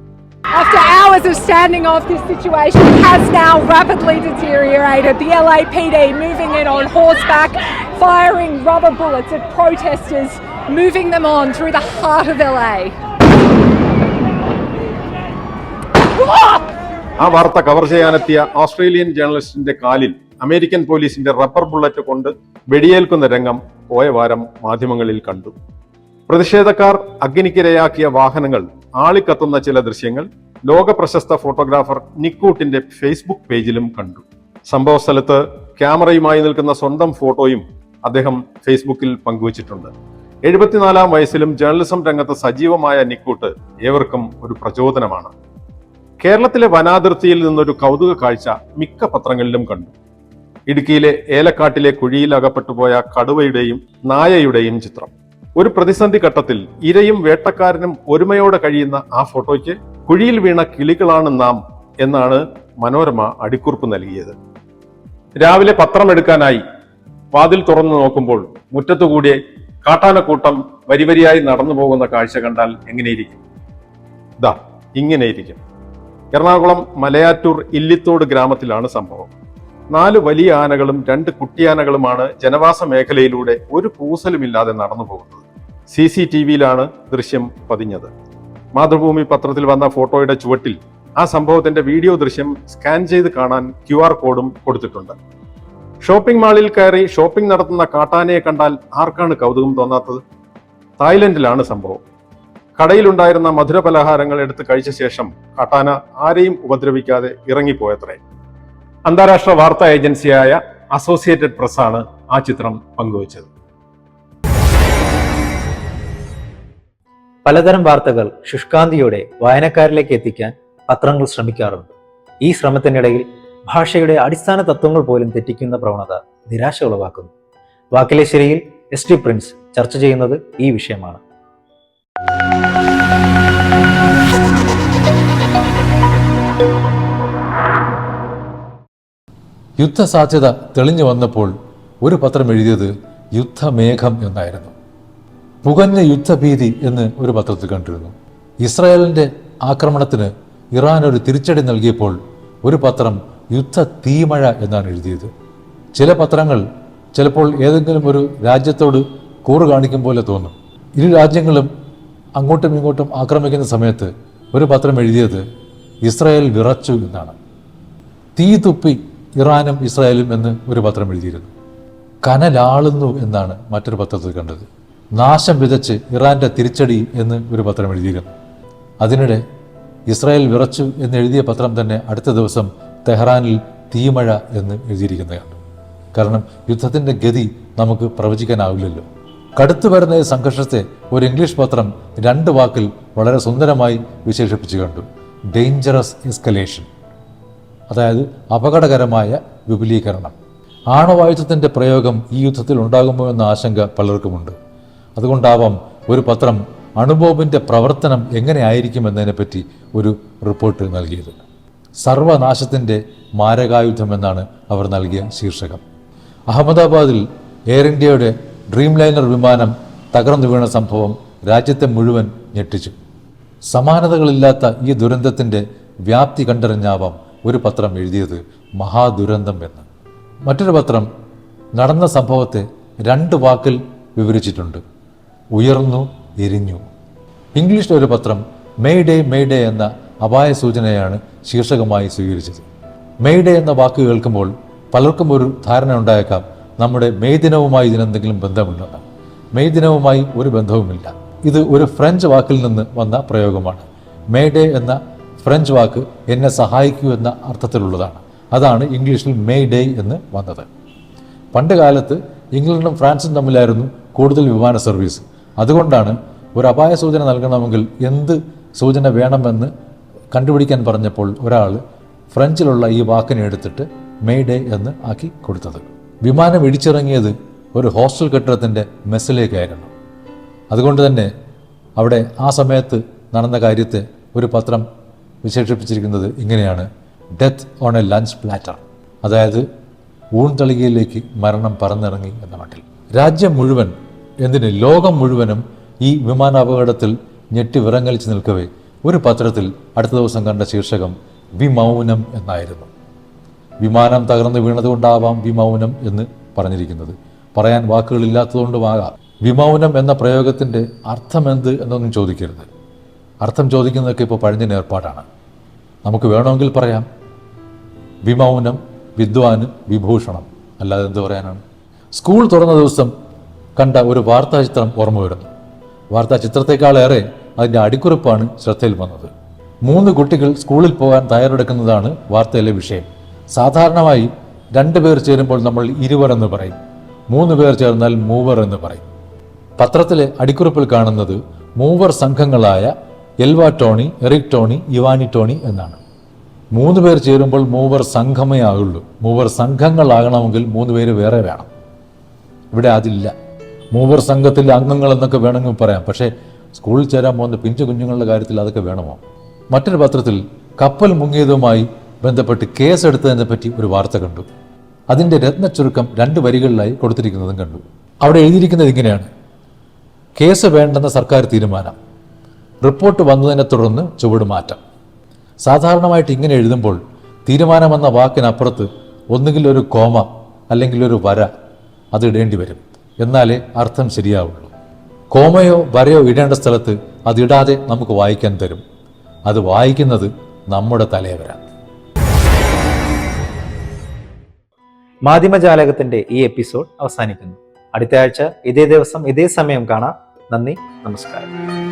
After hours of standing off, this situation has now rapidly deteriorated. The LAPD moving in on horseback, firing rubber bullets at protesters, moving them on through the heart of LA. ആ വാർത്ത കവർ ചെയ്യാനെത്തിയ ഓസ്ട്രേലിയൻ ജേർണലിസ്റ്റിന്റെ കാലിൽ അമേരിക്കൻ പോലീസിന്റെ റബ്ബർ ബുള്ളറ്റ് കൊണ്ട് വെടിയേൽക്കുന്ന രംഗം പോയ വാരം മാധ്യമങ്ങളിൽ കണ്ടു പ്രതിഷേധക്കാർ അഗ്നിക്കിരയാക്കിയ വാഹനങ്ങൾ ആളിക്കത്തുന്ന ചില ദൃശ്യങ്ങൾ ലോക പ്രശസ്ത ഫോട്ടോഗ്രാഫർ നിക്കൂട്ടിന്റെ ഫേസ്ബുക്ക് പേജിലും കണ്ടു. സംഭവ സ്ഥലത്ത് ക്യാമറയുമായി നിൽക്കുന്ന സ്വന്തം ഫോട്ടോയും അദ്ദേഹം ഫേസ്ബുക്കിൽ പങ്കുവച്ചിട്ടുണ്ട്. എഴുപത്തിനാലാം വയസ്സിലും ജേർണലിസം രംഗത്ത് സജീവമായ നിക്കൂട്ട് ഏവർക്കും ഒരു പ്രചോദനമാണ്. കേരളത്തിലെ വനാതിർത്തിയിൽ നിന്നൊരു കൗതുക കാഴ്ച മിക്ക പത്രങ്ങളിലും കണ്ടു. ഇടുക്കിയിലെ ഏലക്കാട്ടിലെ കുഴിയിൽ അകപ്പെട്ടുപോയ കടുവയുടെയും നായയുടെയും ചിത്രം. ഒരു പ്രതിസന്ധി ഘട്ടത്തിൽ ഇരയും വേട്ടക്കാരനും ഒരുമയോടെ കഴിയുന്ന ആ ഫോട്ടോയ്ക്ക് കുഴിയിൽ വീണ കിളികളാണ് നാം എന്നാണ് മനോരമ അടിക്കുറിപ്പ് നൽകിയത്. രാവിലെ പത്രം എടുക്കാനായി വാതിൽ തുറന്നു നോക്കുമ്പോൾ മുറ്റത്തുകൂടി കാട്ടാനക്കൂട്ടം വരിവരിയായി നടന്നു പോകുന്ന കാഴ്ച കണ്ടാൽ എങ്ങനെയിരിക്കും? ദാ ഇങ്ങനെയിരിക്കും. എറണാകുളം മലയാറ്റൂർ ഇല്ലിത്തോട് ഗ്രാമത്തിലാണ് സംഭവം. നാല് വലിയ ആനകളും രണ്ട് കുട്ടിയാനകളുമാണ് ജനവാസ മേഖലയിലൂടെ ഒരു പൂസലുമില്ലാതെ നടന്നു പോകുന്നത്. സി സി ടി വിയിലാണ് ദൃശ്യം പതിഞ്ഞത്. മാതൃഭൂമി പത്രത്തിൽ വന്ന ഫോട്ടോയുടെ ചുവട്ടിൽ ആ സംഭവത്തിന്റെ വീഡിയോ ദൃശ്യം സ്കാൻ ചെയ്ത് കാണാൻ ക്യു ആർ കോഡും കൊടുത്തിട്ടുണ്ട്. ഷോപ്പിംഗ് മാളിൽ കയറി ഷോപ്പിംഗ് നടത്തുന്ന കാട്ടാനയെ കണ്ടാൽ ആർക്കാണ് കൗതുകം തോന്നാത്തത്? തായ്ലൻഡിലാണ് സംഭവം. കടയിലുണ്ടായിരുന്ന മധുര പലഹാരങ്ങൾ എടുത്ത് കഴിച്ച ശേഷം കാട്ടാന ആരെയും ഉപദ്രവിക്കാതെ ഇറങ്ങിപ്പോയത്രേ. അന്താരാഷ്ട്ര വാർത്താ ഏജൻസിയായ അസോസിയേറ്റഡ് പ്രസ്സാണ് ആ ചിത്രം പങ്കുവച്ചത്. പലതരം വാർത്തകൾ ശുഷ്കാന്തിയോടെ വായനക്കാരിലേക്ക് എത്തിക്കാൻ പത്രങ്ങൾ ശ്രമിക്കാറുണ്ട്. ഈ ശ്രമത്തിനിടയിൽ ഭാഷയുടെ അടിസ്ഥാന തത്വങ്ങൾ പോലും തെറ്റിക്കുന്ന പ്രവണത നിരാശ ഉളവാക്കുന്നു. വാക്കിലേശ്വരിയിൽ എസ് ടി പ്രിൻസ് ചർച്ച ചെയ്യുന്നത് ഈ വിഷയമാണ്. യുദ്ധസാധ്യത തെളിഞ്ഞു വന്നപ്പോൾ ഒരു പത്രം എഴുതിയത് യുദ്ധമേഘം എന്നായിരുന്നു. പുകഞ്ഞ യുദ്ധഭീതി എന്ന് ഒരു പത്രത്തിൽ കണ്ടിരുന്നു. ഇസ്രായേലിന്റെ ആക്രമണത്തിന് ഇറാൻ ഒരു തിരിച്ചടി നൽകിയപ്പോൾ ഒരു പത്രം യുദ്ധ തീമഴ എന്നാണ് എഴുതിയത്. ചില പത്രങ്ങൾ ചിലപ്പോൾ ഏതെങ്കിലും ഒരു രാജ്യത്തോട് കൂറ് കാണിക്കും പോലെ തോന്നും. ഇരു രാജ്യങ്ങളും അങ്ങോട്ടും ഇങ്ങോട്ടും ആക്രമിക്കുന്ന സമയത്ത് ഒരു പത്രം എഴുതിയത് ഇസ്രായേൽ വിറച്ചു എന്നാണ്. തീ തുപ്പി ഇറാനും ഇസ്രായേലും എന്ന് ഒരു പത്രം എഴുതിയിരുന്നു. കനലാളുന്നു എന്നാണ് മറ്റൊരു പത്രത്തിൽ കണ്ടത്. നാശം വിതച്ച് ഇറാന്റെ തിരിച്ചടി എന്ന് ഒരു പത്രം എഴുതിയിരുന്നു. അതിനിടെ ഇസ്രായേൽ വിറച്ചു എന്ന് എഴുതിയ പത്രം തന്നെ അടുത്ത ദിവസം തെഹ്റാനിൽ തീമഴ എന്ന് എഴുതിയിരിക്കുന്നതാണ്. കാരണം യുദ്ധത്തിന്റെ ഗതി നമുക്ക് പ്രവചിക്കാനാവില്ലല്ലോ. കടുത്തു വരുന്ന സംഘർഷത്തെ ഒരു ഇംഗ്ലീഷ് പത്രം രണ്ട് വാക്കിൽ വളരെ സുന്ദരമായി വിശേഷിപ്പിച്ചു കണ്ടു. ഡേഞ്ചറസ് എസ്കലേഷൻ അതായത് അപകടകരമായ വിപുലീകരണം. ആണവായുധത്തിന്റെ പ്രയോഗം ഈ യുദ്ധത്തിൽ ഉണ്ടാകുമോ എന്ന ആശങ്ക പലർക്കുമുണ്ട്. അതുകൊണ്ടാവാം ഒരു പത്രം അണുബോംബിന്റെ പ്രവർത്തനം എങ്ങനെയായിരിക്കും എന്നതിനെപ്പറ്റി ഒരു റിപ്പോർട്ട് നൽകിയത്. സർവനാശത്തിന്റെ മാരകായുധം എന്നാണ് അവർ നൽകിയ ശീർഷകം. അഹമ്മദാബാദിൽ എയർ ഇന്ത്യയുടെ ഡ്രീം ലൈനർ വിമാനം തകർന്നു വീണ സംഭവം രാജ്യത്തെ മുഴുവൻ ഞെട്ടിച്ചു. സമാനതകളില്ലാത്ത ഈ ദുരന്തത്തിന്റെ വ്യാപ്തി കണ്ടറിഞ്ഞാവാം ഒരു പത്രം എഴുതിയത് മഹാദുരന്തം എന്ന്. മറ്റൊരു പത്രം നടന്ന സംഭവത്തെ രണ്ട് വാക്കിൽ വിവരിച്ചിട്ടുണ്ട്. ഉയർന്നു എരിഞ്ഞു. ഇംഗ്ലീഷിലെ ഒരു പത്രം മെയ് ഡേ മെയ് ഡേ എന്ന അപായ സൂചനയാണ് ശീർഷകമായി സ്വീകരിച്ചത്. മെയ് ഡേ എന്ന വാക്ക് കേൾക്കുമ്പോൾ പലർക്കും ഒരു ധാരണ ഉണ്ടായേക്കാം നമ്മുടെ മെയ് ദിനവുമായി ഇതിനെന്തെങ്കിലും ബന്ധമുണ്ടെന്ന് മെയ് ദിനവുമായി ഒരു ബന്ധവുമില്ല. ഇത് ഒരു ഫ്രഞ്ച് വാക്കിൽ നിന്ന് വന്ന പ്രയോഗമാണ്. മെയ് ഡേ എന്ന ഫ്രഞ്ച് വാക്ക് എന്നെ സഹായിക്കൂ എന്ന അർത്ഥത്തിലുള്ളതാണ്. അതാണ് ഇംഗ്ലീഷിൽ മെയ് ഡേ എന്ന് വന്നത്. പണ്ട് കാലത്ത് ഇംഗ്ലണ്ടും ഫ്രാൻസും തമ്മിലായിരുന്നു കൂടുതൽ വിമാന സർവീസ്. അതുകൊണ്ടാണ് ഒരു അപായ സൂചന നൽകണമെങ്കിൽ എന്ത് സൂചന വേണമെന്ന് കണ്ടുപിടിക്കാൻ പറഞ്ഞപ്പോൾ ഒരാൾ ഫ്രഞ്ചിലുള്ള ഈ വാക്കിനെ എടുത്തിട്ട് മെയ് ഡേ എന്ന് ആക്കി കൊടുത്തത്. വിമാനം ഇടിച്ചിറങ്ങിയത് ഒരു ഹോസ്റ്റൽ കെട്ടിടത്തിന്റെ മെസ്സിലേക്കായിരുന്നു. അതുകൊണ്ട് തന്നെ അവിടെ ആ സമയത്ത് നടന്ന കാര്യത്തെ ഒരു പത്രം വിശേഷിപ്പിച്ചിരിക്കുന്നത് ഇങ്ങനെയാണ്. Death on a lunch platter അതായത് ഊൺ തളികയിലേക്ക് മരണം പറന്നിറങ്ങി എന്ന മട്ടിൽ. രാജ്യം മുഴുവൻ എന്തിന് ലോകം മുഴുവനും ഈ വിമാനാപകടത്തിൽ ഞെട്ടി വിറങ്ങലിച്ച് നിൽക്കവേ? ഒരു പത്രത്തിൽ അടുത്ത ദിവസം കണ്ട ശീർഷകം വിമൗനം എന്നായിരുന്നു. വിമാനം തകർന്നു വീണതുകൊണ്ടാവാം വിമൗനം എന്ന് പറഞ്ഞിരിക്കുന്നത്. പറയാൻ വാക്കുകളില്ലാത്തതുകൊണ്ടുമാകാം വിമൗനം എന്ന പ്രയോഗത്തിന്റെ അർത്ഥമെന്ത് എന്നൊന്നും ചോദിക്കരുത്. അർത്ഥം ചോദിക്കുന്നതൊക്കെ ഇപ്പോൾ പഴഞ്ഞ ഏർപ്പാടാണ്. നമുക്ക് വേണമെങ്കിൽ പറയാം. വിമൗനം വിദ്വാന് വിഭൂഷണം അല്ലാതെ എന്ത് പറയാനാണ്? സ്കൂൾ തുറന്ന ദിവസം കണ്ട ഒരു വാർത്താ ചിത്രം ഓർമ്മ വരുന്നു വാർത്താ ചിത്രത്തെക്കാളേറെ അതിന്റെ അടിക്കുറിപ്പാണ് ശ്രദ്ധയിൽ വന്നത്. മൂന്ന് കുട്ടികൾ സ്കൂളിൽ പോകാൻ തയ്യാറെടുക്കുന്നതാണ് വാർത്തയിലെ വിഷയം. സാധാരണമായി രണ്ട് പേർ ചേരുമ്പോൾ നമ്മൾ ഇരുവർ എന്ന് പറയും. മൂന്ന് പേർ ചേർന്നാൽ മൂവർ എന്ന് പറയും. പത്രത്തിലെ അടിക്കുറിപ്പിൽ കാണുന്നത് മൂവർ സംഘങ്ങളായ Elva Tony Eric Tony Ivani Tony എന്നാണ്. മൂന്ന് പേർ ചേരുമ്പോൾ മൂവർ സംഘമേ ആകുള്ളൂ. മൂവർ സംഘങ്ങളാകണമെങ്കിൽ മൂന്ന് പേര് വേറെ വേണം. ഇവിടെ അതില്ല. മൂവർ സംഘത്തിലെ അംഗങ്ങൾ എന്നൊക്കെ വേണമെങ്കിൽ പറയാം. പക്ഷേ സ്കൂളിൽ ചേരാൻ പോകുന്ന പിഞ്ചു കുഞ്ഞുങ്ങളുടെ കാര്യത്തിൽ അതൊക്കെ വേണമോ? മറ്റൊരു പത്രത്തിൽ കപ്പൽ മുങ്ങിയതുമായി ബന്ധപ്പെട്ട് കേസെടുത്തതിനെ പറ്റി ഒരു വാർത്ത കണ്ടു. അതിന്റെ രത്ന ചുരുക്കം രണ്ട് വരികളിലായി കൊടുത്തിരിക്കുന്നതും കണ്ടു. അവിടെ എഴുതിയിരിക്കുന്നത് ഇങ്ങനെയാണ്. കേസ് വേണ്ടെന്ന സർക്കാർ തീരുമാനം. റിപ്പോർട്ട് വന്നതിനെ തുടർന്ന് ചുവട് മാറ്റം. സാധാരണമായിട്ട് ഇങ്ങനെ എഴുതുമ്പോൾ തീരുമാനമെന്ന വാക്കിനപ്പുറത്ത് ഒന്നുകിൽ ഒരു കോമ അല്ലെങ്കിൽ ഒരു വര അത് ഇടേണ്ടി വരും. എന്നാലേ അർത്ഥം ശരിയാവുള്ളൂ. കോമയോ വരയോ ഇടേണ്ട സ്ഥലത്ത് അതിടാതെ നമുക്ക് വായിക്കാൻ തരും. അത് വായിക്കുന്നത് നമ്മുടെ തലയവര. മാധ്യമജാലകത്തിന്റെ ഈ എപ്പിസോഡ് അവസാനിക്കുന്നു. അടുത്ത ആഴ്ച ഇതേ ദിവസം ഇതേ സമയം കാണാം. നന്ദി നമസ്കാരം.